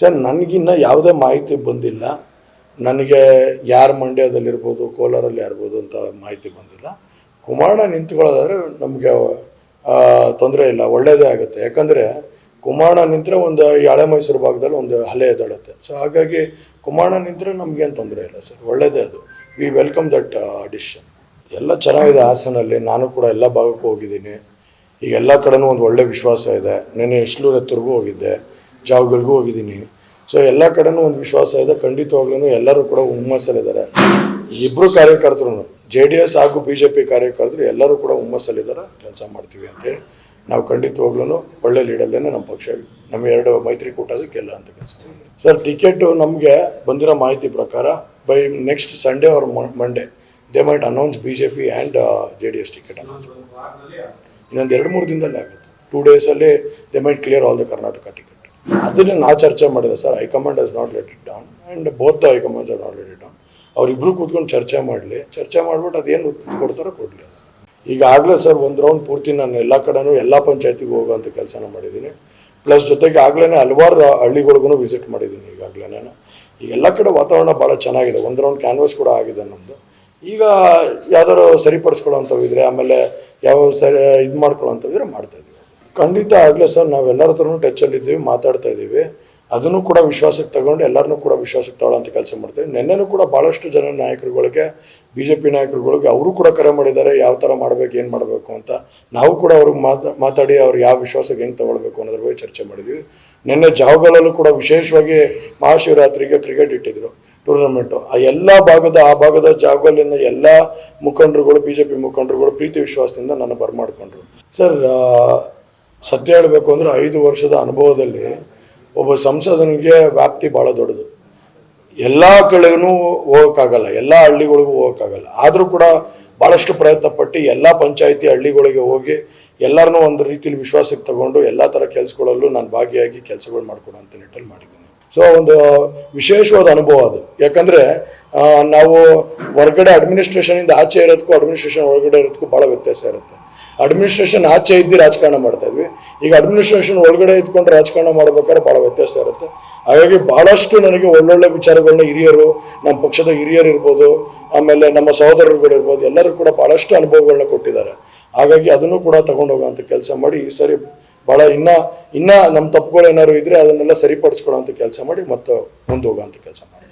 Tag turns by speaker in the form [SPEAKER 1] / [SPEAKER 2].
[SPEAKER 1] Sir, ನನಗಿನ್ನ ಯಾವುದೇ ಮಾಹಿತಿ ಬಂದಿಲ್ಲ. ನನಗೆ ಯಾರು ಮಂಡ್ಯದಲ್ಲಿರ್ಬೋದು, ಕೋಲಾರಲ್ಲಿ ಯಾರ್ಬೋದು ಅಂತ ಮಾಹಿತಿ ಬಂದಿಲ್ಲ. ಕುಮಾರಣ್ಣ ನಿಂತ್ಕೊಳ್ಳೋದಾದ್ರೆ ನಮಗೆ ತೊಂದರೆ ಇಲ್ಲ ಒಳ್ಳೆಯದೇ ಆಗುತ್ತೆ. ಯಾಕಂದರೆ ಕುಮಾರಣ್ಣ ನಿಂತರೆ ಒಂದು ಹಳೆ ಮೈಸೂರು ಭಾಗದಲ್ಲಿ ಒಂದು ಹಲೆ ಎದ್ದಾಡುತ್ತೆ ಸೊ ಹಾಗಾಗಿ ಕುಮಾರಣ್ಣ ನಿಂತರೆ ನಮಗೇನು ತೊಂದರೆ ಇಲ್ಲ ಸರ್ ಒಳ್ಳೆಯದೇ ಅದು. ವಿ ವೆಲ್ಕಮ್ ದಟ್ ಡಿಸಿಷನ್ ಎಲ್ಲ ಚೆನ್ನಾಗಿದೆ ಹಾಸನಲ್ಲಿ, ನಾನು ಕೂಡ ಎಲ್ಲ ಭಾಗಕ್ಕೂ ಹೋಗಿದ್ದೀನಿ. ಈಗ ಎಲ್ಲ ಕಡೆನೂ ಒಂದು ಒಳ್ಳೆ ವಿಶ್ವಾಸ ಇದೆ. ನೆನ್ನೆ ಇಷ್ಟು ಹತ್ತಿರಗೂ ಹೋಗಿದ್ದೆ. ಜಾವ್ಗಳಿಗೂ ಹೋಗಿದ್ದೀನಿ. ಸೊ ಎಲ್ಲ ಕಡೆನೂ ಒಂದು ವಿಶ್ವಾಸ ಇದೆ. ಖಂಡಿತವಾಗ್ಲೂ ಎಲ್ಲರೂ ಕೂಡ ಹುಮ್ಮಸ್ಸಲ್ಲಿದ್ದಾರೆ. ಇಬ್ಬರು ಕಾರ್ಯಕರ್ತರು ಜೆ ಡಿ ಎಸ್ ಹಾಗೂ ಬಿ ಜೆ ಪಿ ಕಾರ್ಯಕರ್ತರು ಎಲ್ಲರೂ ಕೂಡ ಹುಮ್ಮಸ್ಸಲ್ಲಿದ್ದಾರೆ. ಕೆಲಸ ಮಾಡ್ತೀವಿ ಅಂತೇಳಿ ನಾವು ಖಂಡಿತವಾಗ್ಲೂ ಒಳ್ಳೆ ಲೀಡಲ್ಲೇ ನಮ್ಮ ಪಕ್ಷ. ನಮ್ಮ ಎರಡು ಮೈತ್ರಿಕೂಟದ ಅದಕ್ಕೆಲ್ಲ ಅಂತ ಕೆಲಸ ಸರ್ ಟಿಕೆಟು ನಮಗೆ ಬಂದಿರೋ ಮಾಹಿತಿ ಪ್ರಕಾರ by next Sunday or Monday they might announce B J P and J D S ticket announce ಇನ್ನೊಂದು ಎರಡು ಮೂರು ದಿನದಲ್ಲೇ ಆಗುತ್ತೆ. ಟೂ ಡೇಸಲ್ಲಿ they might clear all the Karnataka ticket ಅದನ್ನೇ ನಾವು ಚರ್ಚೆ ಮಾಡಿದೆ sir, high command has not let it down and both high commands are not let it down ಅವರಿಬ್ಬರು ಕೂತ್ಕೊಂಡು ಚರ್ಚೆ ಮಾಡಲಿ. ಚರ್ಚೆ ಮಾಡಿಬಿಟ್ಟು ಅದೇನು ಕೊಡ್ತಾರೋ ಕೊಡಲಿ ಅದು. ಈಗಾಗಲೇ ಸರ್, ಒಂದು ರೌಂಡ್ ಪೂರ್ತಿ ನಾನು ಎಲ್ಲ ಕಡೆನೂ ಎಲ್ಲ ಪಂಚಾಯತಿಗೂ ಹೋಗೋಂಥ ಕೆಲಸನ ಮಾಡಿದ್ದೀನಿ. ಪ್ಲಸ್ ಜೊತೆಗೆ ಆಗಲೇ ಹಲವಾರು ಹಳ್ಳಿಗಳಿಗೂ ವಿಸಿಟ್ ಮಾಡಿದ್ದೀನಿ ಈಗಾಗಲೇ ಈಗ ಎಲ್ಲ ಕಡೆ ವಾತಾವರಣ ಭಾಳ ಚೆನ್ನಾಗಿದೆ. ಒಂದು ರೌಂಡ್ ಕ್ಯಾನ್ವಸ್ ಕೂಡ ಆಗಿದೆ ನಮ್ಮದು ಈಗ ಯಾವ್ದಾದ್ರು ಸರಿಪಡಿಸ್ಕೊಳ್ಳೋ ಇದ್ರೆ, ಆಮೇಲೆ ಯಾವ ಸರಿ ಇದು ಮಾಡ್ಕೊಳ್ಳೋಂಥವಿದ್ರೆ ಅಂಥವಿದ್ರೆ ಇದೀವಿ ಖಂಡಿತ ಆಗಲೇ ಸರ್ ನಾವೆಲ್ಲರ ಹತ್ರನೂ ಟಚ್ಚಲ್ಲಿದ್ದೀವಿ ಮಾತಾಡ್ತಾ ಇದ್ದೀವಿ. ಅದನ್ನು ಕೂಡ ವಿಶ್ವಾಸಕ್ಕೆ ತಗೊಂಡು ಎಲ್ಲರನ್ನೂ ಕೂಡ ವಿಶ್ವಾಸಕ್ಕೆ ಅಂತ ಕೆಲಸ ಮಾಡ್ತೀವಿ. ನಿನ್ನೆನೂ ಕೂಡ ಭಾಳಷ್ಟು ಜನ ನಾಯಕರುಗಳಿಗೆ ಬಿ ಜೆ ಪಿ ನಾಯಕರುಗಳಿಗೆ ಅವರು ಕೂಡ ಕರೆ ಮಾಡಿದ್ದಾರೆ, ಯಾವ ಥರ ಮಾಡಬೇಕು, ಏನು ಮಾಡಬೇಕು ಅಂತ. ನಾವು ಕೂಡ ಅವ್ರಿಗೆ ಮಾತಾ, ಮಾತಾಡಿ ಅವ್ರು ಯಾವ ವಿಶ್ವಾಸಕ್ಕೆ ಹೆಂಗೆ ತಗೊಳ್ಬೇಕು ಅನ್ನೋದ್ರ ಬಗ್ಗೆ ಚರ್ಚೆ ಮಾಡಿದ್ವಿ. ನಿನ್ನೆ ಜಾವಗಲಲ್ಲೂ ಕೂಡ ವಿಶೇಷವಾಗಿ ಮಹಾಶಿವರಾತ್ರಿಗೆ ಕ್ರಿಕೆಟ್ ಇಟ್ಟಿದ್ರು ಟೂರ್ನಮೆಂಟು ಆ ಎಲ್ಲ ಭಾಗದ, ಆ ಭಾಗದ ಜಾಗದಲ್ಲಿನ ಎಲ್ಲ ಮುಖಂಡರುಗಳು ಬಿ ಜೆ ಪಿ ಮುಖಂಡರುಗಳು ಪ್ರೀತಿ ವಿಶ್ವಾಸದಿಂದ ನನ್ನ ಬರಮಾಡಿಕೊಂಡ್ರು. ಸರ್ ಸತ್ಯ ಹೇಳಬೇಕು ಅಂದರೆ ಐದು ವರ್ಷದ ಅನುಭವದಲ್ಲಿ ಒಬ್ಬ ಸಂಸದನಿಗೆ ವ್ಯಾಪ್ತಿ ಭಾಳ ದೊಡ್ಡದು. ಎಲ್ಲ ಕಡೆಗೂ ಹೋಗೋಕ್ಕಾಗಲ್ಲ, ಎಲ್ಲ ಹಳ್ಳಿಗಳಿಗೂ ಹೋಗೋಕ್ಕಾಗಲ್ಲ. ಆದರೂ ಕೂಡ ಭಾಳಷ್ಟು ಪ್ರಯತ್ನ ಪಟ್ಟು ಎಲ್ಲ ಪಂಚಾಯಿತಿ ಹಳ್ಳಿಗಳಿಗೆ ಹೋಗಿ ಎಲ್ಲರನ್ನೂ ಒಂದು ರೀತಿಯಲ್ಲಿ ವಿಶ್ವಾಸಕ್ಕೆ ತಗೊಂಡು ಎಲ್ಲ ಥರ ಕೆಲಸಗಳಲ್ಲೂ ನಾನು ಭಾಗಿಯಾಗಿ ಕೆಲಸಗಳು ಅಂತ ನಿಟ್ಟಲ್ಲಿ ಮಾಡಿದ್ದೀನಿ. ಸೊ ಒಂದು ವಿಶೇಷವಾದ ಅನುಭವ ಅದು. ಯಾಕಂದರೆ ನಾವು ಹೊರಗಡೆ ಅಡ್ಮಿನಿಸ್ಟ್ರೇಷನಿಂದ ಆಚೆ ಇರೋದಕ್ಕೂ ಅಡ್ಮಿನಿಸ್ಟ್ರೇಷನ್ ಒಳಗಡೆ ಇರೋದಕ್ಕೂ ಭಾಳ ವ್ಯತ್ಯಾಸ ಇರುತ್ತೆ. ಅಡ್ಮಿನಿಸ್ಟ್ರೇಷನ್ ಆಚೆ ಇದ್ದು ರಾಜಕಾರಣ ಮಾಡ್ತಾ ಇದ್ವಿ. ಈಗ ಅಡ್ಮಿನಿಸ್ಟ್ರೇಷನ್ ಒಳಗಡೆ ಇದ್ಕೊಂಡು ರಾಜಕಾರಣ ಮಾಡ್ಬೇಕಾದ್ರೆ ಭಾಳ ವ್ಯತ್ಯಾಸ ಇರುತ್ತೆ. ಹಾಗಾಗಿ ಭಾಳಷ್ಟು ನನಗೆ ಒಳ್ಳೊಳ್ಳೆ ವಿಚಾರಗಳನ್ನ ಹಿರಿಯರು, ನಮ್ಮ ಪಕ್ಷದ ಹಿರಿಯರು ಇರ್ಬೋದು, ಆಮೇಲೆ ನಮ್ಮ ಸಹೋದರರುಗಳು ಇರ್ಬೋದು, ಎಲ್ಲರೂ ಕೂಡ ಭಾಳಷ್ಟು ಅನುಭವಗಳನ್ನ ಕೊಟ್ಟಿದ್ದಾರೆ. ಹಾಗಾಗಿ ಅದನ್ನು ಕೂಡ ತಗೊಂಡು ಹೋಗುವಂಥ ಕೆಲಸ ಮಾಡಿ ಈ ಸರಿ ಭಾಳ ಇನ್ನ ಇನ್ನ ನಮ್ಮ ತಪ್ಪುಗಳು ಏನಾದ್ರು ಇದ್ರೆ ಅದನ್ನೆಲ್ಲ ಸರಿಪಡಿಸ್ಕೊಳ್ಳೋಂಥ ಕೆಲಸ ಮಾಡಿ ಮತ್ತೆ ಮುಂದೆ ಹೋಗೋಂಥ ಕೆಲಸ ಮಾಡಿ